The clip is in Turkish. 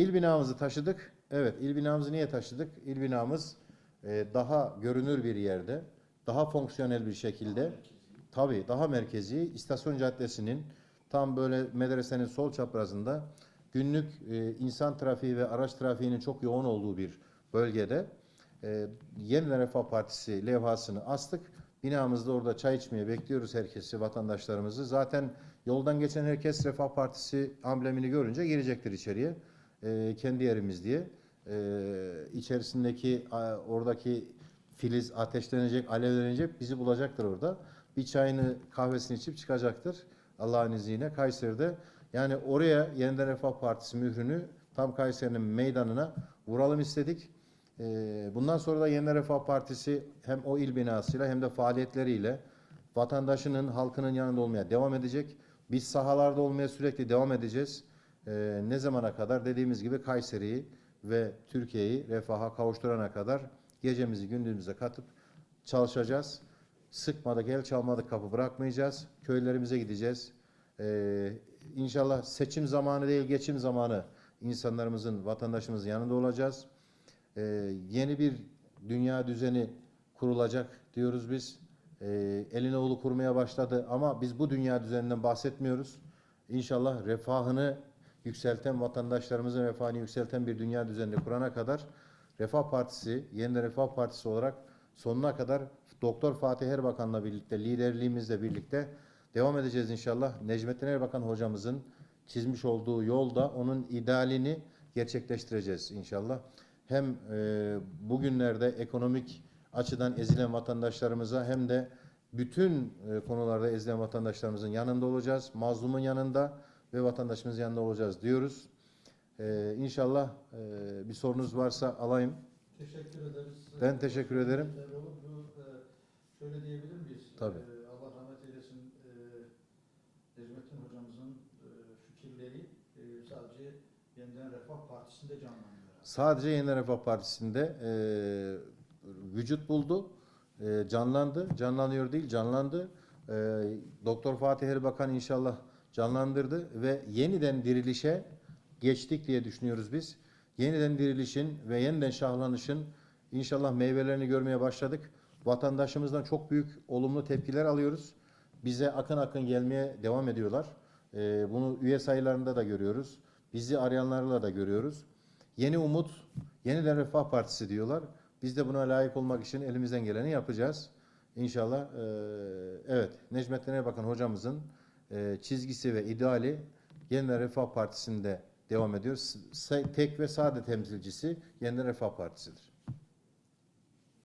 İl binamızı taşıdık. Evet, il binamızı niye taşıdık? İl binamız e, daha görünür bir yerde, daha fonksiyonel bir şekilde, tabii daha merkezi, İstasyon Caddesi'nin tam böyle medresenin sol çaprazında günlük e, insan trafiği ve araç trafiğinin çok yoğun olduğu bir bölgede e, Yeniden Refah Partisi levhasını astık. Binamızda orada çay içmeye bekliyoruz herkesi, vatandaşlarımızı. Zaten yoldan geçen herkes Refah Partisi amblemini görünce girecektir içeriye. E, kendi yerimiz diye. E, içerisindeki a, oradaki filiz ateşlenecek, alevlenecek, bizi bulacaktır orada. Bir çayını, kahvesini içip çıkacaktır. Allah'ın izniyle Kayseri'de. Yani oraya Yeniden Refah Partisi mührünü tam Kayseri'nin meydanına vuralım istedik. Ee, Bundan sonra da Yeniden Refah Partisi hem o il binasıyla hem de faaliyetleriyle vatandaşının, halkının yanında olmaya devam edecek. Biz sahalarda olmaya sürekli devam edeceğiz. Ee, Ne zamana kadar? Dediğimiz gibi Kayseri'yi ve Türkiye'yi refaha kavuşturana kadar gecemizi gündüzümüze katıp çalışacağız. Sıkmadık, el çalmadık kapı bırakmayacağız. Köylerimize gideceğiz. Ee, inşallah seçim zamanı değil, geçim zamanı insanlarımızın, vatandaşımızın yanında olacağız. Ee, yeni bir dünya düzeni kurulacak diyoruz biz. Ee, elini oğlu kurmaya başladı ama biz bu dünya düzeninden bahsetmiyoruz. İnşallah refahını yükselten, vatandaşlarımızın refahını yükselten bir dünya düzenini kurana kadar Refah Partisi, Yeniden Refah Partisi olarak sonuna kadar Doktor Fatih Erbakan'la birlikte, liderliğimizle birlikte devam edeceğiz inşallah. Necmettin Erbakan hocamızın çizmiş olduğu yolda onun idealini gerçekleştireceğiz inşallah. Hem e, bugünlerde ekonomik açıdan ezilen vatandaşlarımıza hem de bütün e, konularda ezilen vatandaşlarımızın yanında olacağız. Mazlumun yanında ve vatandaşımızın yanında olacağız diyoruz. E, inşallah e, bir sorunuz varsa alayım. Teşekkür ederiz. Ben teşekkür ederim. Bu, e, şöyle diyebilir miyiz? Tabii. E, Allah rahmet eylesin. E, Necmettin hocamızın fikirleri sadece Yeniden Refah Partisi'nde canlanıyor. Sadece Yeniden Refah Partisi'nde e, vücut buldu, e, canlandı, canlanıyor değil, canlandı. E, Doktor Fatih Erbakan inşallah canlandırdı ve yeniden dirilişe geçtik diye düşünüyoruz biz. Yeniden dirilişin ve yeniden şahlanışın inşallah meyvelerini görmeye başladık. Vatandaşımızdan çok büyük olumlu tepkiler alıyoruz. Bize akın akın gelmeye devam ediyorlar. E, bunu üye sayılarında da görüyoruz. Bizi arayanlarla da görüyoruz. Yeni umut, yeniden Refah Partisi diyorlar. Biz de buna layık olmak için elimizden geleni yapacağız. İnşallah eee, evet Necmettin Erbakan hocamızın eee, çizgisi ve ideali Yeniden Refah Partisi'nde devam ediyor. Tek ve sade temsilcisi Yeniden Refah Partisi'dir.